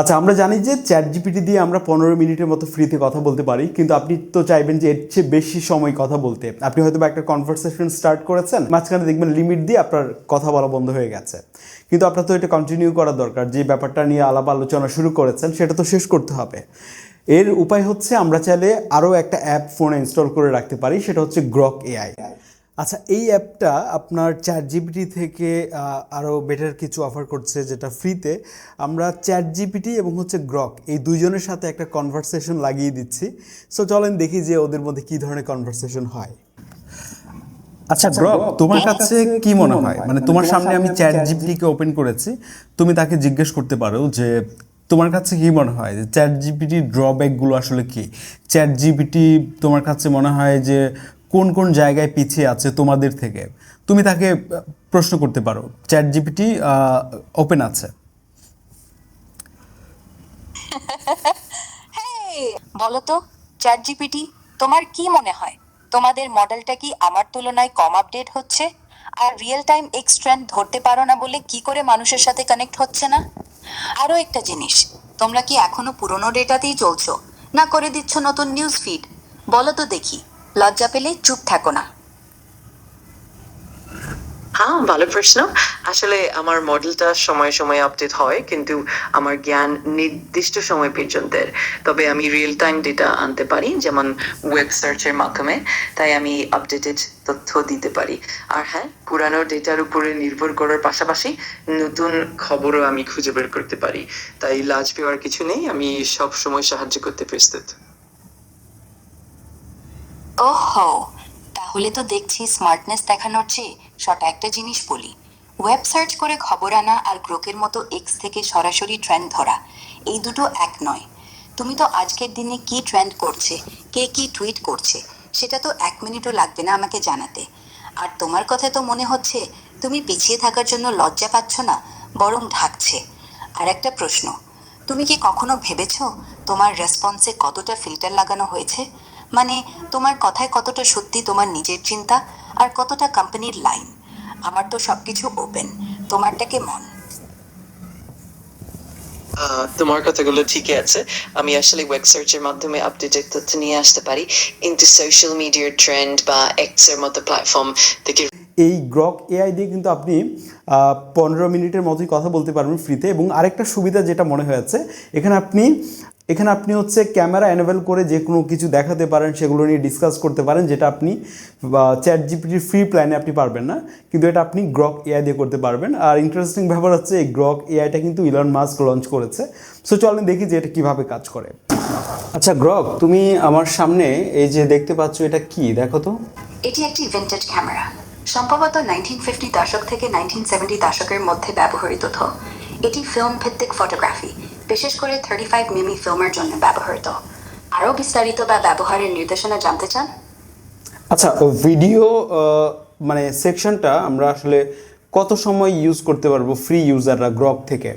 আচ্ছা আমরা জানি যে চ্যাট জিপিটি দিয়ে আমরা পনেরো মিনিটের মতো ফ্রিতে কথা বলতে পারি, কিন্তু আপনি তো চাইবেন যে এর চেয়ে বেশি সময় কথা বলতে। আপনি হয়তো বা একটা কনভারসেশন স্টার্ট করেছেন, মাঝখানে দেখবেন লিমিট দিয়ে আপনার কথা বলা বন্ধ হয়ে গেছে। কিন্তু আপনার তো এটা কন্টিনিউ করা দরকার, যে ব্যাপারটা নিয়ে আলাপ আলোচনা শুরু করেছেন, সেটা তো শেষ করতে হবে। এর উপায় হচ্ছে আমরা চাইলে আরও একটা অ্যাপ ফোনে ইনস্টল করে রাখতে পারি, সেটা হচ্ছে গ্রক এআই আচ্ছা এই অ্যাপটা আপনার চ্যাট জিপিটি থেকে আরও বেটার কিছু অফার করছে যেটা ফ্রিতে আমরা চ্যাট জিপিটি এবং হচ্ছে গ্রক এই দুইজনের সাথে একটা কনভারসেশন লাগিয়ে দিচ্ছি। সো চলেন দেখি যে ওদের মধ্যে কী ধরনের কনভারসেশন হয়। আচ্ছা গ্রক তোমার কাছে কি মনে হয়? মানে তোমার সামনে আমি চ্যাট জিপিটিকে ওপেন করেছি তুমি তাকে জিজ্ঞেস করতে পারো যে তোমার কাছে কি মনে হয়? যে চ্যাট জিপিটির ড্রব্যাকগুলো আসলে কি? চ্যাট জিপিটি তোমার কাছে মনে হয় যে কোন কোন জায়গায় পিছিয়ে আছে তোমাদের থেকে? তুমি তাকে প্রশ্ন করতে পারো। চ্যাট জিপিটি ওপেন আছে। বলো তো চ্যাট জিপিটি তোমার কি মনে হয়? তোমাদের মডেলটা কি আমার তুলনায় কম আপডেট হচ্ছে? আর রিয়েল টাইম এক্স ট্রেন্ড ধরতে পারো না বলে কি করে মানুষের সাথে কানেক্ট হচ্ছে না? আরও একটা জিনিস, তোমরা কি এখনও পুরনো ডেটাতেই চলছো? না করে দিচ্ছ নতুন নিউজ ফিড বলো তো দেখি। লজ্জা পেলে চুপ থাকো না। হ্যাঁ ভালো প্রশ্ন। আসলে আমার মডেলটা সময়ে সময়ে আপডেট হয়, কিন্তু আমার জ্ঞান নির্দিষ্ট সময় পর্যন্তের। তবে আমি রিয়েল টাইম ডেটা আনতে পারি, যেমন ওয়েব সার্চের মাধ্যমে। তাই আমি আপডেটেড তথ্য দিতে পারি। আর হ্যাঁ পুরানো ডেটার উপরে নির্ভর করার পাশাপাশি নতুন খবরও আমি খুঁজে বের করতে পারি। তাই লাজ পেওয়ার কিছু নেই, আমি সব সময় সাহায্য করতে প্রস্তুত। ওহো, তাহলে তো দেখছি স্মার্টনেস দেখানোর চেয়ে শর্ট একটা জিনিস বলি। ওয়েব সার্চ করে খবর আনা আর গ্রোকের মতো এক্স থেকে সরাসরি ট্রেন্ড ধরা, এই দুটো এক নয়। তুমি তো আজকের দিনে কি ট্রেন্ড করছে, কে কি টুইট করছে, সেটা তো এক মিনিটও লাগবে না আমাকে জানাতে। আর তোমার কথা তো মনে হচ্ছে, তুমি পিছিয়ে থাকার জন্য লজ্জা পাচ্ছ না, বরং ঢাকছে। আর একটা প্রশ্ন, তুমি কি কখনো ভেবেছো তোমার রেসপন্সে কতটা ফিল্টার লাগানো হয়েছে? মানে তোমার কথায় কতটা সত্যি তোমার নিজের চিন্তা আর কতটা কোম্পানির লাইন আমার তো সবকিছু ওপেন তোমারটা কেমন আহ, তোমার কথাগুলো ঠিকই আছে। আমি আসলে ওয়েব সার্চের মাধ্যমে আপডেটেড তথ্য নিয়ে আসতে পারি। কিন্তু সোশ্যাল মিডিয়ার ট্রেন্ড বা এক্সের মতো প্ল্যাটফর্ম থেকে এই গ্রক এআই দিয়ে কিন্তু আপনি পনেরো মিনিটের মতোই কথা বলতে পারবেন ফ্রিতে এবং আরেকটা সুবিধা যেটা মনে হয়েছে এখানে আপনি এখানে আপনি হচ্ছে ক্যামেরা এনেবেল করে যে কোনো কিছু দেখাতে পারেন, সেগুলো নিয়ে ডিসকাস করতে পারেন, যেটা আপনি চ্যাট জিপিটির ফ্রি প্ল্যানে আপনি পারবেন না, কিন্তু এটা আপনি গ্রক এআই দিয়ে করতে পারবেন। আর ইন্টারেস্টিং ব্যাপার হচ্ছে, এই গ্রক এআইটা কিন্তু ইলন মাস্ক লঞ্চ করেছে। সো চলেন দেখি যে এটা কীভাবে কাজ করে। আচ্ছা গ্রক তুমি আমার সামনে এই যে দেখতে পাচ্ছ, এটা কি? দেখো তো। এটি একটি ভিন্টেজ ক্যামেরা সম্ভবত নাইনটিন ফিফটি দশক থেকে নাইনটিন সেভেন্টি দশকের মধ্যে ব্যবহৃত এটি ফিল্ম ভিত্তিক ফটোগ্রাফি বিশেষ করে থার্টি ফাইভ মিমি ফিল্মের জন্য ব্যবহৃত। আরও বিস্তারিত বা ব্যবহারের নির্দেশনা জানতে চান? আচ্ছা ভিডিও মানে সেকশনটা আমরা আসলে কত সময় ইউজ করতে পারব ফ্রি ইউজাররা গ্রক থেকে?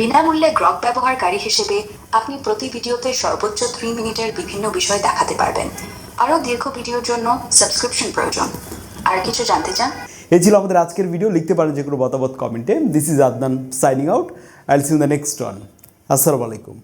বিনামূল্যে গ্রক ব্যবহারকারী হিসেবে আপনি প্রতি ভিডিওতে সর্বোচ্চ থ্রি মিনিটের বিভিন্ন বিষয় দেখাতে পারবেন। আরও দীর্ঘ ভিডিওর জন্য সাবস্ক্রিপশন প্রয়োজন। আর কিছু জানতে চান? এই ছিল আমাদের আজকের ভিডিও লিখতে পারেন যে কোনো মতামত কমেন্টে this is Adnan signing out I'll see in the next one আসসালামু আলাইকুম।